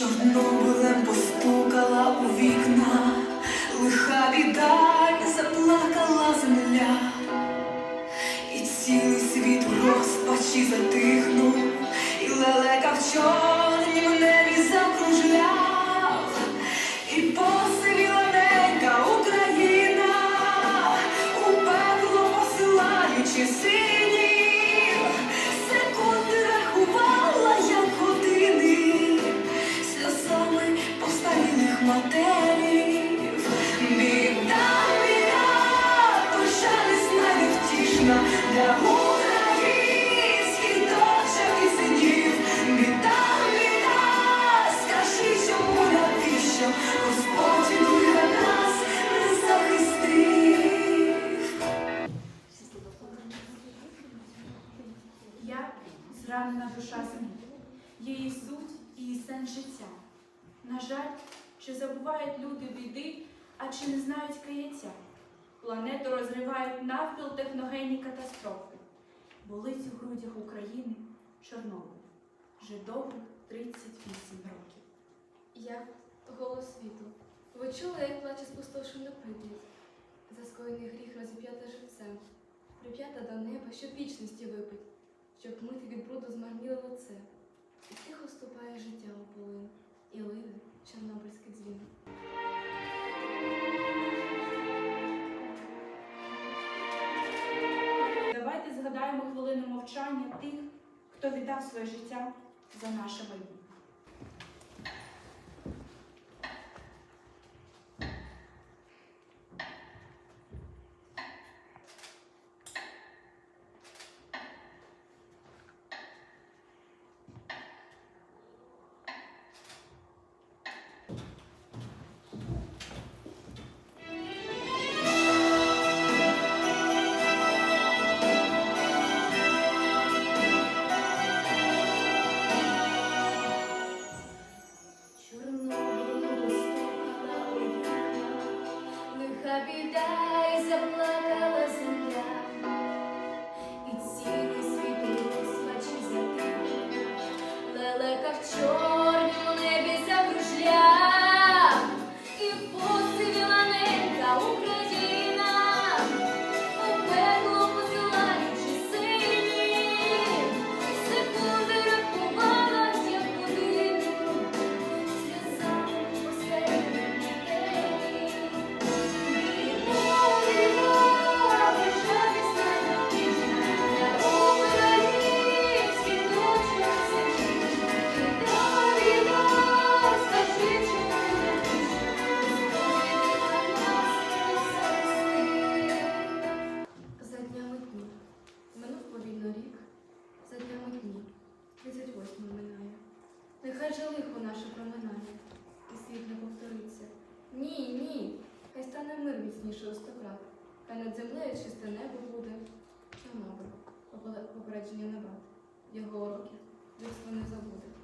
Чорнобилем постукала у вікна, зранена душа землі, її суть і її сенс життя. На жаль, чи забувають люди біди, а чи не знають каяття. Планету розривають навпіл техногенні катастрофи. Болить у грудях України Чорнобиль. Вже довгих 38 років. Я голос світу. Ви чули, як плаче спустошена прип'ять? За скоєний гріх розіп'ята живцем, прип'ята до неба, щоб вічності випить, щоб мити від бруду змарніле лице. І тихо ступає життя у полин, і лине чорнобильський дзвін. Давайте згадаємо хвилину мовчання тих, хто віддав своє життя за наше майбутнє. лиха біда й заплакала Же лихо наше проминає, і світ не повториться. Ні, ні, хай стане мир міцніше у стократ, хай над землею чисте небо буде. Чорнобиль, попередження неба, його уроки людство не забуде.